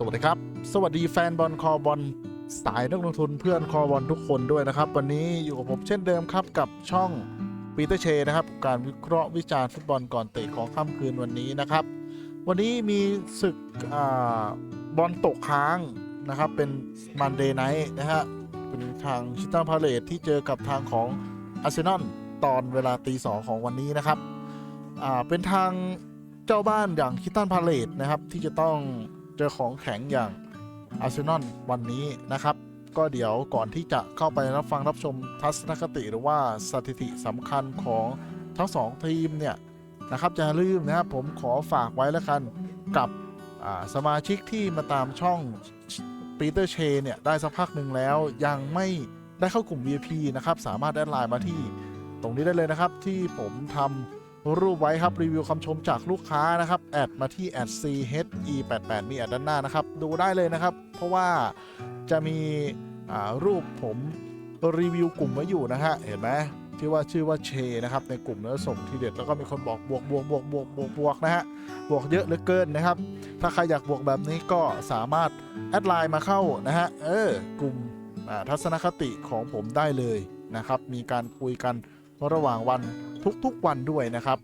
สวัสดีครับ สวัสดีแฟนบอลคอบอลสายนักลงทุนเพื่อนคอบอลทุกคนด้วยนะครับ วันนี้อยู่กับผมเช่นเดิมครับกับช่องปีเตอร์เชนะครับ การวิเคราะห์วิจารณ์ฟุตบอลก่อนเตะของค่ำคืนวันนี้นะครับ วันนี้มีศึกอบอลตกค้างนะครับ เป็นมันเดย์ไนท์นะฮะเป็นทางชิตันพาเลตที่เจอกับทางของอาร์เซนอลตอนเวลาตีสองของวันนี้นะครับเป็นทางเจ้าบ้านอย่างคิตันพาเลตนะครับที่จะต้อง เจอของแข็งอย่างอาร์เซนอลวันนี้นะครับ ก็เดี๋ยวก่อนที่จะเข้าไปรับฟังรับชมทัศนคติหรือว่าสถิติสำคัญของทั้งสองทีมเนี่ยนะครับจะลืมนะครับผมขอฝากไว้แล้วกันกับสมาชิกที่มาตามช่องปีเตอร์เชเนี่ยได้สักพักหนึ่งแล้วยังไม่ได้เข้ากลุ่ม VIP นะครับ สามารถแอดไลน์มาที่ตรงนี้ได้เลยนะครับที่ผมทำ รูปไว้ครับรีวิวคำชมจากลูกค้านะครับแอดมาที่แอด @che88 มีแอดด้านหน้านะครับ ดูได้เลยนะครับ เพราะว่าจะมีรูปผมรีวิวกลุ่มไว้อยู่นะฮะเห็นไหมที่ว่าชื่อว่าเชนะครับในกลุ่มแล้วส่งทีเด็ดแล้วก็มีคนบอกบวกบวกบวกบวกบวกบวกนะฮะบวกเยอะเหลือเกินนะครับ ถ้าใครอยากบวกแบบนี้ก็สามารถแอดไลน์มาเข้านะฮะเออกลุ่มทัศนคติของผมได้เลยนะครับ มีการคุยกันระหว่างวัน ทุกๆวันด้วยนะครับ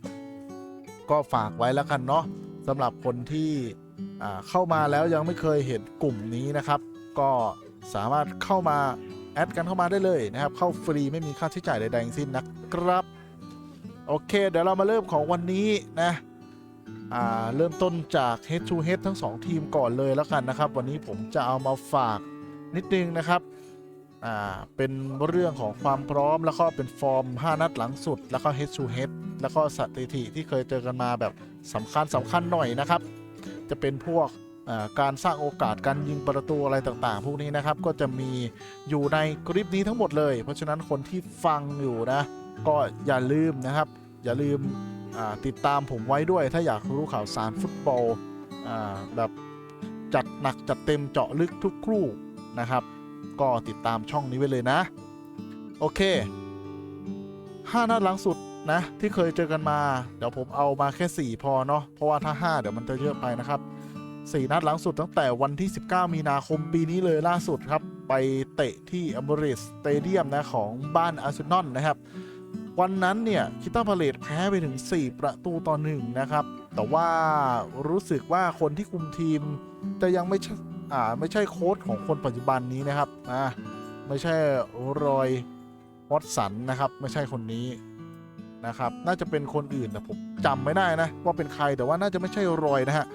ก็ฝากไว้แล้วกันเนาะสำหรับคนที่เข้ามาแล้วยังไม่เคยเห็นกลุ่มนี้นะครับ ก็สามารถเข้ามาแอดกันเข้ามาได้เลยนะครับ เข้าฟรีไม่มีค่าใช้จ่ายใดๆทั้งสิ้นนะครับ โอเค เดี๋ยวเรามาเริ่มของวันนี้นะเริ่มต้นจาก head to head ทั้ง 2 ทีมก่อนเลยแล้วกันนะครับ วันนี้ผมจะเอามาฝากนิดนึงนะครับ อ่าเป็นเรื่องของความพร้อมแล้วก็เป็นฟอร์ม 5 นัดหลังสุด แล้วก็ head to head แล้วก็สถิติที่เคยเจอกันมาแบบสำคัญสำคัญหน่อยนะครับ จะเป็นพวกการสร้างโอกาสการยิงประตูอะไรต่างๆ พวกนี้นะครับก็จะมีอยู่ในคลิปนี้ทั้งหมดเลย เพราะฉะนั้นคนที่ฟังอยู่นะ ก็อย่าลืมนะครับ อย่าลืมติดตามผมไว้ด้วย ถ้าอยากรู้ข่าวสารฟุตบอลอแบบจัดหนักจัดเต็มเจาะลึกทุกครู่นะครับ ก็ติดตามช่องนี้ไว้เลยนะ โอเค5นัดหลังสุดนะ ที่เคยเจอกันมา เดี๋ยวผมเอามาแค่ 4 พอเนาะเพราะว่าถ้า 5 เดี๋ยวมันจะเยอะไปนะครับ 4 นัดหลังสุดตั้งแต่วันที่ 19 มีนาคมปีนี้เลยล่าสุดครับ ไปเตะที่อ m มริสสเตเดียมนะของบ้านอาร์เซนอลนะครับ วันนั้นเนี่ยคิต้าพาเลตแพ้ไปถึง 4 ประตูต่อหนึ่งนะครับ แต่ว่ารู้สึกว่าคนที่คุมทีมจะยังไม่ อ่าไม่ใช่โค้ชของคนปัจจุบันนี้นะครับอ่าไม่ใช่รอยวัตสันนะครับ ไม่ใช่คนนี้นะครับ น่าจะเป็นคนอื่นแต่ผมจำไม่ได้นะ ว่าเป็นใครแต่ว่าน่าจะไม่ใช่รอยนะฮะ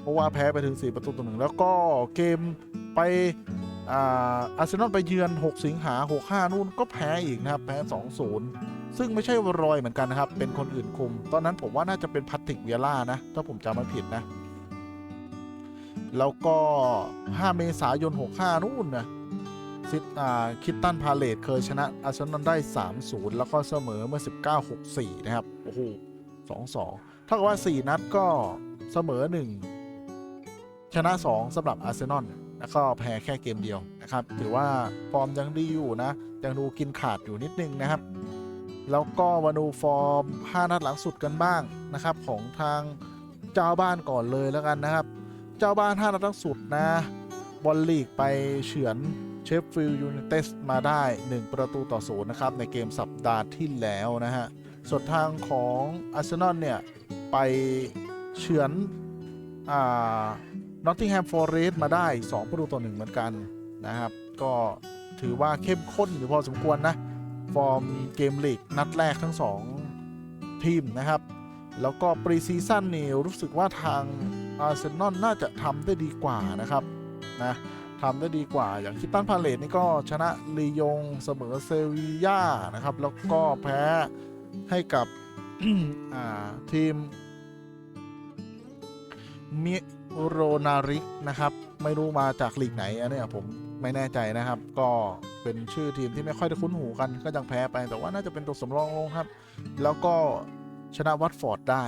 เพราะว่าแพ้ไปถึง 4 ประตูต่อหนึ่งแล้วก็เกมไปอาอาร์เซนอลไปเยือน 6 สิงหา 65 นู่นก็แพ้อีกนะครับ แพ้ 2-0 ซึ่งไม่ใช่รอยเหมือนกันนะครับ เป็นคนอื่นคุม ตอนนั้นผมว่าน่าจะเป็นพัตติกเวียร่านะ ถ้าผมจำไม่ผิดนะ แล้วก็ 5 เมษายน 65 นู่นนะซิดอ่าคิตตันพาเลตเคยชนะอาร์เซนอลได้ 3-0 แล้วก็เสมอเมื่อ 19-64 นะครับ โอ้โห2-2 เท่ากับว่า 4 นัดก็เสมอ 1 ชนะ 2สำหรับอาร์เซนอลแล้วก็แพ้แค่เกมเดียวนะครับ ถือว่าฟอร์มยังดีอยู่นะ ยังดูกินขาดอยู่นิดนึงนะครับ แล้วก็มาดูฟอร์ม 5 นัดหลังสุดกันบ้างนะครับ ของทางเจ้าบ้านก่อนเลยแล้วกันนะครับ เจ้าบ้าน5นัดหลังสุดนะ บอลลีกไปเฉือนเชฟฟิลด์ยูไนเต็ดมาได้ 1 ประตูต่อศูนย์นะครับ ในเกมสัปดาห์ที่แล้วนะฮะ ส่วนทางของอาร์เซนอลเนี่ย ไปเฉือนอ่านอตติงแฮมฟอร์เรสต์มาได้ 2 ประตูต่อ1เหมือนกันนะครับ ก็ถือว่าเข้มข้นอยู่พอสมควรนะ ฟอร์มเกมลีกนัดแรกทั้ง 2 ทีมนะครับ แล้วก็ปรีซีซั่นนี่รู้สึกว่าทาง อาร์เซนอลน่าจะทำได้ดีกว่านะครับนะทำได้ดีกว่าอย่างคิตตันพาเลตนี่ก็ชนะลียงเสมอเซวีย่านะครับ แล้วก็แพ้ให้กับทีมมิโรนาริกนะครับ ไม่รู้มาจากลีกไหนอันเนี้ยผมไม่แน่ใจนะครับ ก็เป็นชื่อทีมที่ไม่ค่อยได้คุ้นหูกัน ก็ยังแพ้ไปแต่ว่าน่าจะเป็นตัวสำรองลงครับ แล้วก็ชนะวัตฟอร์ดได้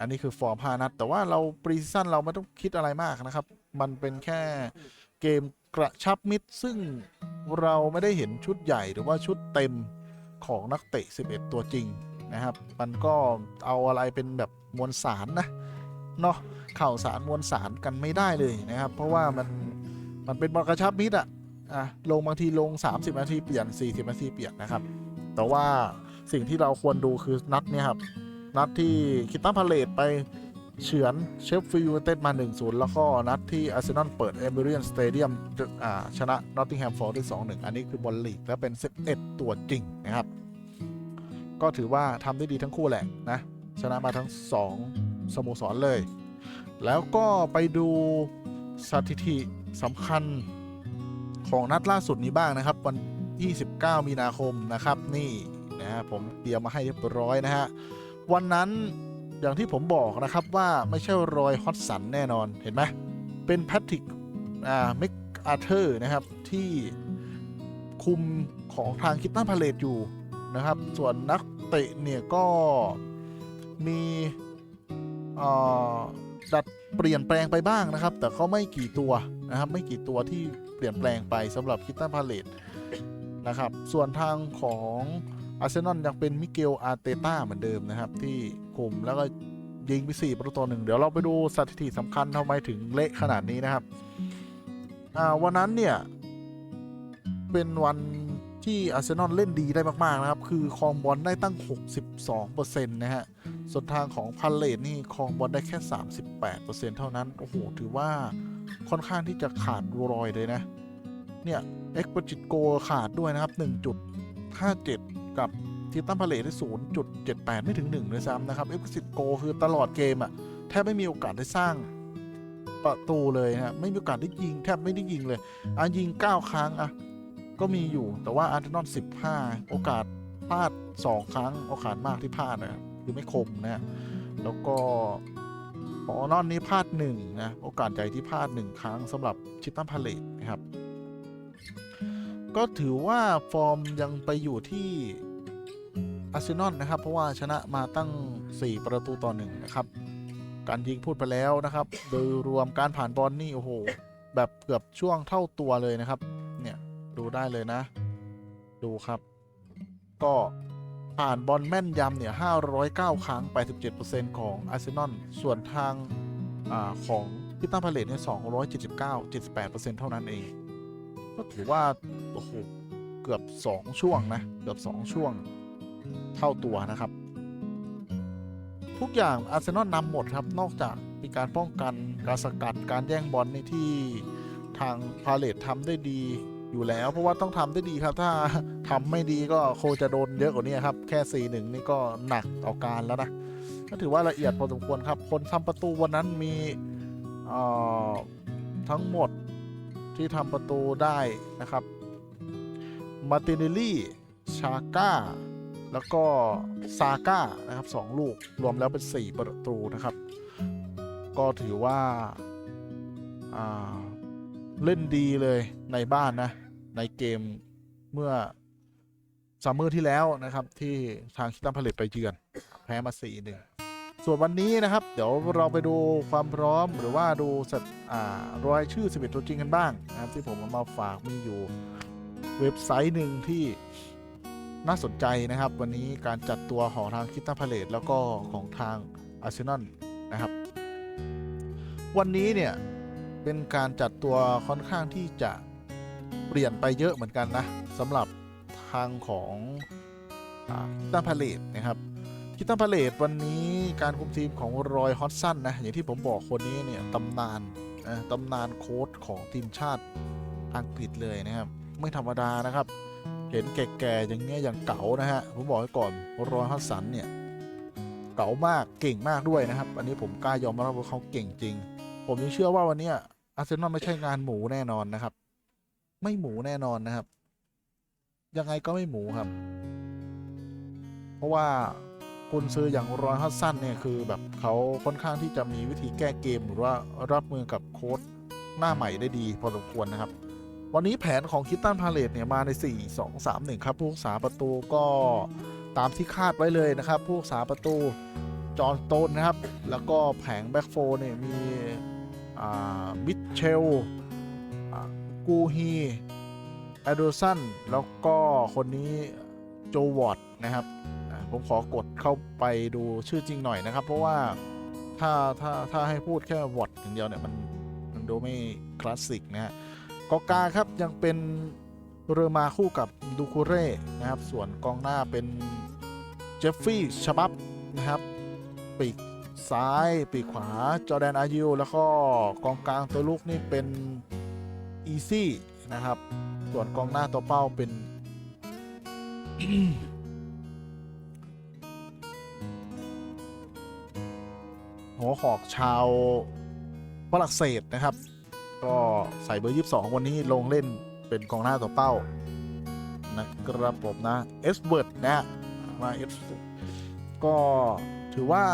อันนี้คือฟอร์ม5นัด แต่ว่าเราปรีซีซั่นเราไม่ต้องคิดอะไรมากนะครับ มันเป็นแค่เกมกระชับมิตร ซึ่งเราไม่ได้เห็นชุดใหญ่หรือว่าชุดเต็มของนักเตะ 11 ตัวจริงนะครับ มันก็เอาอะไรเป็นแบบมวลสารนะเนาะข่าวสารมวลสารกันไม่ได้เลยนะครับ เพราะว่ามันมันเป็นบอลกระชับมิตรอะอะลงบางทีลง 30 นาทีเปลี่ยน 40 นาทีเปลี่ยนนะครับ แต่ว่าสิ่งที่เราควรดูคือนัดเนี้ยครับ นัดที่คิตตันพาเลตไปเฉือนเชฟฟิลด์ยูไนเต็ดมา 1-0 แล้วก็นัดที่อาร์เซนอลเปิดเอเบรียนสเตเดียมชนะนอตติงแฮมฟอร์ด้วย2-1 อันนี้คือบอลลีกและเป็น 11 ตัวจริงนะครับ ก็ถือว่าทำได้ดีทั้งคู่แหละนะ ชนะมาทั้ง 2 สโมสรเลย แล้วก็ไปดูสถิติสำคัญของนัดล่าสุดนี้บ้างนะครับ วันที่ 19 มีนาคมนะครับ นี่นะฮะผมเตรียมมาให้เรียบร้อยนะฮะ วันนั้นอย่างที่ผมบอกนะครับว่าไม่ใช่รอยฮอตสันแน่นอนเห็นไหมเป็นแพทริกอ่าเมกอาเธอร์นะครับที่คุมของทางคิตตันพาเลตอยู่นะครับ ส่วนนักเตะเนี่ยก็มีดัดเปลี่ยนแปลงไปบ้างนะครับ แต่ก็ไม่กี่ตัวนะครับ ไม่กี่ตัวที่เปลี่ยนแปลงไปสำหรับคิตตันพาเลตนะครับ ส่วนทางของ อาร์เซนอลยังเป็นมิเกลอาร์เตต้าเหมือนเดิมนะครับ ที่คุมแล้วก็ยิงไป4ประตูต่อหนึ่งเดี๋ยวเราไปดูสถิติสำคัญทำไมถึงเละขนาดนี้นะครับวันนั้นเนี่ย เป็นวันที่อาร์เซนอลเล่นดีได้มาก ๆ นะครับ คือครองบอลได้ตั้ง 62%นะฮะ ส่วนทางของพันเลดนี่ครองบอลได้แค่ 38%เท่านั้น โอ้โห ถือว่าค่อนข้างที่จะขาดรอยเลยนะ เนี่ยเอ็กซ์จิตโกขาดด้วยนะครับ 1.57 กับทิตันพาเลตได้0.78ไม่ถึง1เลยซ้ำนะครับเอ็กซ์จิตโกคือตลอดเกมอะแทบไม่มีโอกาสได้สร้างประตูเลยนะไม่มีโอกาสได้ยิงแทบไม่ได้ยิงเลยอะยิง 9 ครั้งอะก็มีอยู่แต่ว่าอาร์เซนอล15 โอกาสพลาด 2 ครั้ง โอกาสมากที่พลาดนะคือไม่คมนะแล้วก็ขอออนอนนี้พลาดหนึ่งนะโอกาสใหญ่ที่พลาดหนึ่งครั้งสำหรับชิตตันพาเลตนะครับ ก็ถือว่าฟอร์มยังไปอยู่ที่ อาร์เซนอลนะครับ เพราะว่าชนะมาตั้ง 4 ประตูต่อหนึ่งนะครับการยิงพูดไปแล้วนะครับ โดยรวมการผ่านบอลนี่โอ้โห แบบเกือบช่วงเท่าตัวเลยนะครับ เนี่ยดูได้เลยนะ ดูครับ ก็ผ่านบอลแม่นยำเนี่ย 509 ครั้ง 87%ของอาร์เซนอลส่วนทางอาของพิตันพาเลตเนี่ย 279 78%เท่านั้นเอง ก็ถือว่า โอ้โห เกือบ 2 ช่วงนะ เกือบ 2 ช่วง เท่าตัวนะครับ ทุกอย่างอาร์เซนอลนำหมดครับนอกจากมีการป้องกันการสกัดการแย่งบอลในที่ทางพาเลตทำได้ดีอยู่แล้ว เพราะว่าต้องทำได้ดีครับ ถ้าทำไม่ดีก็โคจะโดนเยอะกว่านี้ครับแค่4 1นี่ก็หนักต่อการแล้วนะก็ถือว่าละเอียดพอสมควรครับ คนทำประตูวันนั้นมีทั้งหมดที่ทำประตูได้นะครับ มาติเนลลี่ ชาก้า แล้วก็ซาก้านะครับสองลูกรวมแล้วเป็น 4 ประตูนะครับ ก็ถือว่าาเล่นดีเลยในบ้านนะ ในเกมเมื่อซัมเมอร์ที่แล้วนะครับ ที่ทางคิตันผลิตไปเยือน แพ้มา4หนึ่งส่วนวันนี้นะครับ เดี๋ยวเราไปดูความพร้อมหรือว่าดูสัตอ่ารายชื่อ 11 ตัวจริงกันบ้างนะครับ ที่ผมเอามาฝากมีอยู่เว็บไซต์หนึ่งที่ น่าสนใจนะครับ วันนี้การจัดตัวของทางคิตันพาเลตแล้วก็ของทางอาร์เซนอลนะครับ วันนี้เนี่ย เป็นการจัดตัวค่อนข้างที่จะเปลี่ยนไปเยอะเหมือนกันนะสำหรับทางของคิตันพาเลตนะครับคิตันพาเลตวันนี้การคุมทีมของรอยฮอตสันนะอย่างที่ผมบอกคนนี้เนี่ยตำนานนะตำนานโค้ชของทีมชาติอังกฤษเลยนะครับ ไม่ธรรมดานะครับ เห็นแก่ๆอย่างเงี้ยอย่างเก๋านะฮะผมบอกไว้ก่อนรอยฮอตสันเนี่ยเก๋ามากเก่งมากด้วยนะครับ อันนี้ผมกล้ายอมรับว่าเขาเก่งจริง ผมยังเชื่อว่าวันนี้อาร์เซนอลไม่ใช่งานหมูแน่นอนนะครับ ไม่หมูแน่นอนนะครับ ยังไงก็ไม่หมูครับ เพราะว่ากุนซื้ออย่างรอยฮัตสันเนี่ยคือแบบเขาค่อนข้างที่จะมีวิธีแก้เกมหรือว่ารับมือกับโค้ดหน้าใหม่ได้ดีพอสมควรนะครับ วันนี้แผนของคิตตันพาเลตเนี่ยมาใน 4 2 3 1 ครับผู้รักษาประตูก็ตามที่คาดไว้เลยนะครับ ผู้รักษาประตูจอห์นโตนนะครับ แล้วก็แผงแบ็กโฟเนี่ยมีมิทเชลกูฮีแอดสันแล้วก็คนนี้โจวอตนะครับผมขอกดเข้าไปดูชื่อจริงหน่อยนะครับ เพราะว่าถ้าถ้าถ้าให้พูดแค่วอตอย่างเดียวเนี่ย มันมันดูไม่คลาสสิกนะฮะ กองกลางครับยังเป็นเรือมาคู่กับดูคูเร่นะครับ ส่วนกองหน้าเป็นเจฟฟี่ชบับนะครับ ปีกซ้ายปีกขวาจอแดนอายิวแล้วก็กองกลางตัวลูกนี่เป็นอีซี่นะครับ ส่วนกองหน้าตัวเป้าเป็นหัวหอกชาวฝรั่งเศสนะครับ ก็ใส่เบอร์ 22 วันนี้ลงเล่นเป็นกองหน้าตัวเป้า นะครับผมนะเอสเบิร์ดนะฮะมาเอสก็ถือว่า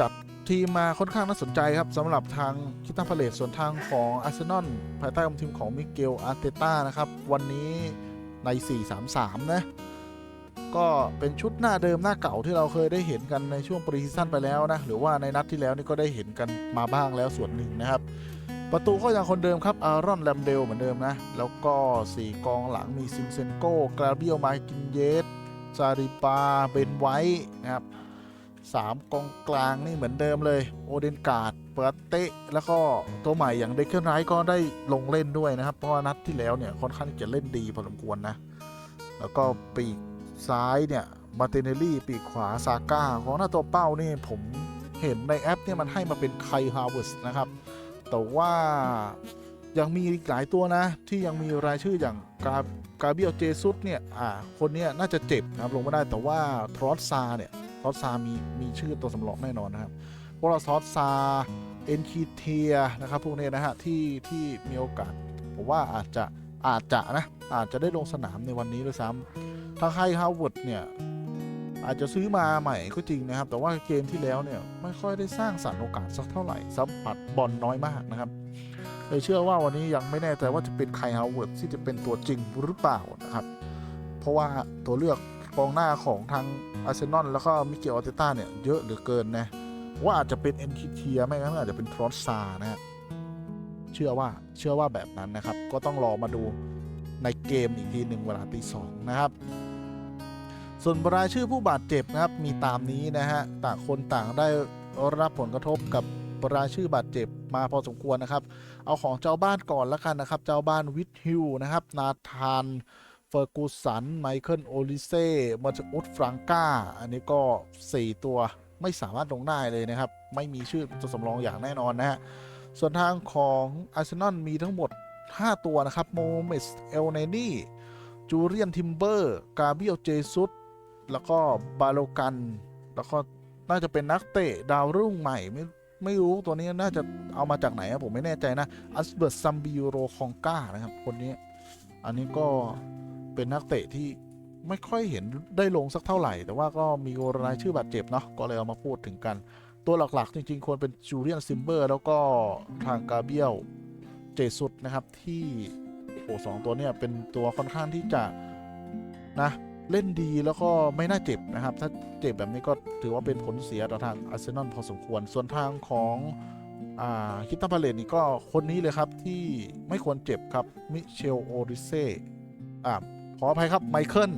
จัดทีมมาค่อนข้างน่าสนใจครับสำหรับทางคิตาพาเลตส่วนทางของอาร์เซนอลภายใต้กามทีมของมิเกลอาร์เตต้านะครับ วันนี้ใน 4-3-3 นะ ก็เป็นชุดหน้าเดิมหน้าเก่าที่เราเคยได้เห็นกันในช่วงปรีซีซั่นไปแล้วนะ หรือว่าในนัดที่แล้วนี่ก็ได้เห็นกันมาบ้างแล้วส่วนหนึ่งนะครับ ประตูก็ยังคนเดิมครับอารอนแลมเดลเหมือนเดิมนะ แล้วก็ 4 กองหลังมีซิมเซนโกกราเบียลมกินเยสซาริปาเบนไวท์นะครับสามกองกลางนี่เหมือนเดิมเลย โอเดนการ์ดเปิดเตะแล้วก็ตัวใหม่อย่างเดคเกอร์ไรท์ก็ได้ลงเล่นด้วยนะครับ เพราะว่านัดที่แล้วเนี่ยค่อนข้างจะเล่นดีพอสมควรนะ แล้วก็ปีกซ้ายเนี่ยมาเตเนลลี่ปีกขวาซาก้าของหน้าตัวเป้านี่ผมเห็นในแอปเนี่ยมันให้มาเป็นไคฮาวเวิร์สนะครับ แต่ว่ายังมีอีกหลายตัวนะ ที่ยังมีรายชื่ออย่างกา กาเบียลเจซุสเนี่ย อ่า คนเนี้ยน่าจะเจ็บนะครับลงไม่ได้แต่ว่าทรอสซาเนี่ยทรอสซามีมีชื่อตัวสำรองแน่นอนนะครับพราะว่าทรอสซาเอนคีเทียนะครับพวกนี้นะฮะที่ที่มีโอกาสผมว่าอาจจะอาจจะนะอาจจะได้ลงสนามในวันนี้ด้วยซ้ำถ้าไฮฮาวเวิร์ดเนี่ย อาจจะซื้อมาใหม่ก็จริงนะครับ แต่ว่าเกมที่แล้วเนี่ยไม่ค่อยได้สร้างสรรค์โอกาสสักเท่าไหร่สัมผัสบอลน้อยมากนะครับเลยเชื่อว่าวันนี้ยังไม่แน่ใจว่าจะเป็นไคฮาวเวิร์ดที่จะเป็นตัวจริงหรือเปล่านะครับ เพราะว่าตัวเลือกกองหน้าของทางอาร์เซนอลแล้วก็มิเกลอาร์เตต้าเนี่ยเยอะเหลือเกินนะว่าอาจจะเป็นเอ็นคิเทียไม่งั้นก็อาจจะเป็นทรอสซานะฮะเชื่อว่าเชื่อว่าแบบนั้นนะครับ ก็ต้องรอมาดูในเกมอีกทีหนึ่งเวลาตีสองนะครับ ส่วนรายชื่อผู้บาดเจ็บนะครับมีตามนี้นะฮะต่างคนต่างได้รับผลกระทบกับรายชื่อบาดเจ็บมาพอสมควรนะครับ เอาของเจ้าบ้านก่อนแล้วกันนะครับ เจ้าบ้านวิทฮิวนะครับ นาธานเฟอร์กูสัน ไมเคิลโอลิเซ่มาจากอุดฟรังกาอันนี้ก็ 4 ตัวไม่สามารถลงได้เลยนะครับ ไม่มีชื่อตัวสำรองอย่างแน่นอนนะฮะ ส่วนทางของอาร์เซนอลมีทั้งหมด 5 ตัวนะครับ โมเมสเอลเนนี่ จูเรียน ทิมเบอร์ กาเบียลเจซุส แล้วก็บาโลกัน แล้วก็น่าจะเป็นนักเตะดาวรุ่งใหม่ไม่ไม่รู้ตัวนี้น่าจะเอามาจากไหนผมไม่แน่ใจนะอัสเบิร์ตซัมบิโรคองกานะครับคนนี้ อันนี้ก็เป็นนักเตะที่ไม่ค่อยเห็นได้ลงสักเท่าไหร่ แต่ว่าก็มีรายชื่อบาดเจ็บเนาะก็เลยเอามาพูดถึงกัน ตัวหลักๆ จริงๆ ควรเป็นจูเลียนซิมเบอร์ แล้วก็ทางกาเบียลเจสุดนะครับที่โอ้สองตัวเนี่ยเป็นตัวค่อนข้างที่จะนะ เล่นดีแล้วก็ไม่น่าเจ็บนะครับ ถ้าเจ็บแบบนี้ก็ถือว่าเป็นผลเสียต่อทางอาร์เซนอลพอสมควร ส่วนทางของอคิตตันพาเลตนี่ก็คนนี้เลยครับที่ไม่ควรเจ็บครับมิเชลโอริเซ่อ่าขออภัยครับไมเคิล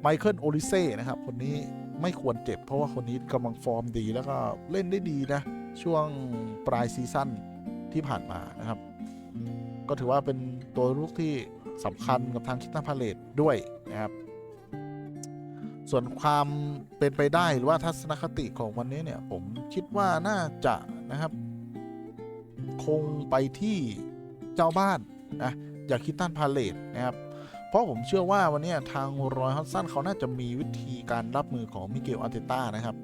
ไมเคิลโอริเซ่นะครับคนนี้ไม่ควรเจ็บ เพราะว่าคนนี้กำลังฟอร์มดีแล้วก็เล่นได้ดีนะ ช่วงปลายซีซั่นที่ผ่านมานะครับ ก็ถือว่าเป็นตัวลูกที่สำคัญกับทางคิตตันพาเลตด้วยนะครับ ส่วนความเป็นไปได้หรือว่าทัศนคติของวันนี้เนี่ย ผมคิดว่าน่าจะนะครับ คงไปที่เจ้าบ้านนะอยากคิดตันพาเลตนะครับ เพราะผมเชื่อว่าวันนี้ทางรอยฮัตสันเขาน่าจะมีวิธีการรับมือของมิเกลอาร์เตต้านะครับ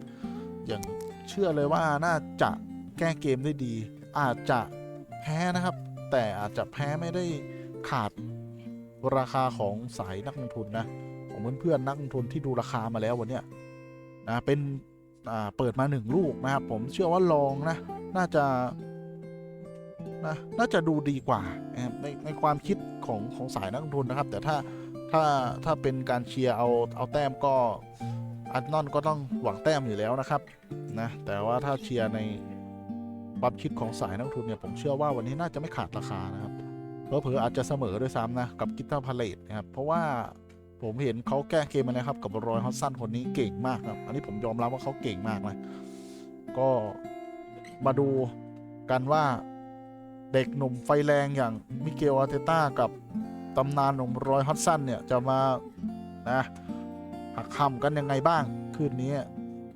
อย่างเชื่อเลยว่าน่าจะแก้เกมได้ดี อาจจะแพ้นะครับ แต่อาจจะแพ้ไม่ได้ขาดราคาของสายนักลงทุนนะ เพื่อนๆนักลงทุนที่ดูราคามาแล้ววันเนี้ยนะเป็นเปิดมาหนึ่งลูกนะครับผมเชื่อว่าลองนะน่าจะนะน่าจะดูดีกว่าในในความคิดของของสายนักลงทุนนะครับ แต่ถ้าถ้าถ้าเป็นการเชียร์เอาเอาแต้มก็อาร์เซนอลก็ต้องหวังแต้มอยู่แล้วนะครับนะแต่ว่าถ้าเชียร์ในความคิดของสายนักลงทุนเนี่ยผมเชื่อว่าวันนี้น่าจะไม่ขาดราคานะครับเผลอๆอาจจะเสมอด้วยซ้ำนะกับกิตตาพาเลตนะครับเพราะว่า ผมเห็นเขาแก้เกมมานะครับ กับรอยฮอตสันคนนี้เก่งมากครับ อันนี้ผมยอมรับว่าเขาเก่งมากนะก็มาดูกันว่าเด็กหนุ่มไฟแรงอย่างมิเกลอาร์เตต้ากับตำนานหนุ่มรอยฮอตสันเนี่ยจะมานะหักคำกันยังไงบ้างคืนนี้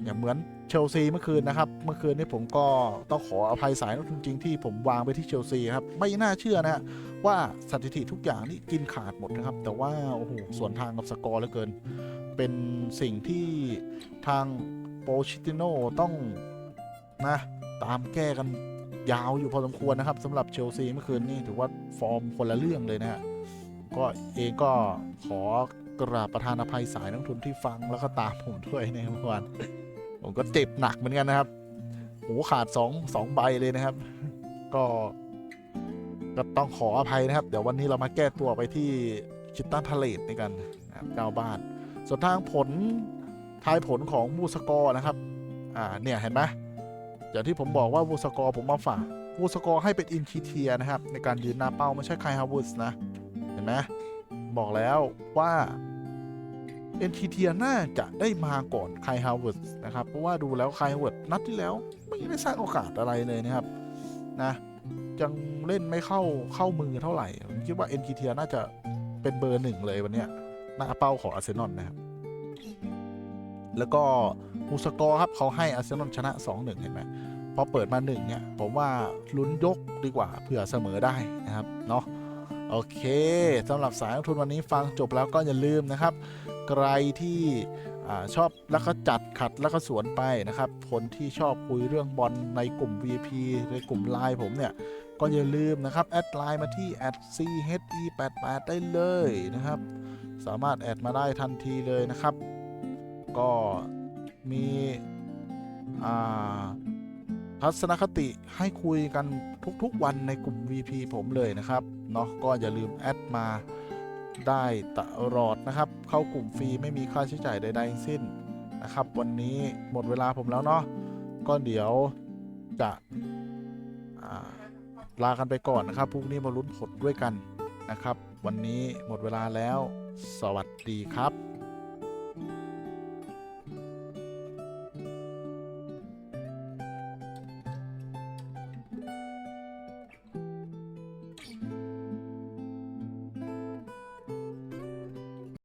อย่าเหมือนเชลซีเมื่อคืนนะครับ เมื่อคืนนี้ผมก็ต้องขออภัยสายนักจริงๆที่ผมวางไปที่เชลซีครับ ไม่น่าเชื่อนะฮะ ว่าสถิติทุกอย่างนี่กินขาดหมดนะครับ แต่ว่าโอ้โหส่วนทางกับสกอร์เหลือเกิน เป็นสิ่งที่ทางโปชิติโนต้องนะตามแก้กันยาวอยู่พอสมควรนะครับสำหรับเชลซีเมื่อคืนนี่ถือว่าฟอร์มคนละเรื่องเลยนะฮะก็เองก็ขอกราบประธานอภัยสายนักทุนที่ฟังแล้วก็ตามผมด้วยในเมื่อวานผมก็เจ็บหนักเหมือนกันนะครับหูขาดสองสองใบเลยนะครับ ก็ ก็ต้องขออภัยนะครับ เดี๋ยววันนี้เรามาแก้ตัวไปที่ชิตตันพาเลตในกันนะครับเจ้าบ้าน ส่วนทางผลทายผลของบูสกอร์นะครับ อ่า เนี่ยเห็นไหมอย่างที่ผมบอกว่าบูสกอร์ผมมาฝากบูสกอร์ให้เป็นอินคีเทียนะครับ ในการยืนหน้าเป้าไม่ใช่ไคฮาวเวิร์สนะ เห็นไหมบอกแล้วว่าเอ็นทีเทียน่าจะได้มาก่อนไคฮาวเวิร์ดนะครับ เพราะว่าดูแล้วไคฮาวเวิร์ดนัดที่แล้ว ไม่ได้สร้างโอกาสอะไรเลยนะครับ นะ ยังเล่นไม่เข้าเข้ามือเท่าไหร่ผมคิดว่าเอ็นทีเทียน่าจะเป็นเบอร์หนึ่งเลยวันนี้หน้าเป้าของอาร์เซนอลนะครับ แล้วก็มูสกอร์ครับเขาให้อาร์เซนอลชนะ 2-1 เห็นไหมพอเปิดมาหนึ่งเนี่ย ผมว่าลุ้นยกดีกว่าเผื่อเสมอได้นะครับเนาะโอเคสำหรับสายลงทุนวันนี้ฟังจบแล้วก็อย่าลืมนะครับ ใครที่อชอบแล้วก็จัดขัดแล้วก็สวนไปนะครับ คนที่ชอบคุยเรื่องบอลในกลุ่ม VIP ในกลุ่มไลน์ผมเนี่ย ก็อย่าลืมนะครับ แอดไลน์มาที่ @che88 ได้เลยนะครับ สามารถแอดมาได้ทันทีเลยนะครับ ก็มีทัศนคติให้คุยกันทุกๆวันในกลุ่ม VP ผมเลยนะครับเนาะก็อย่าลืมแอดมาได้ตลอดนะครับ เข้ากลุ่มฟรีไม่มีค่าใช้จ่ายใดๆทั้งสิ้นนะครับ วันนี้หมดเวลาผมแล้วเนาะก็เดี๋ยวจะ ลากันไปก่อนนะครับพรุ่งนี้มาลุ้นผลด้วยกันนะครับ วันนี้หมดเวลาแล้ว สวัสดีครับ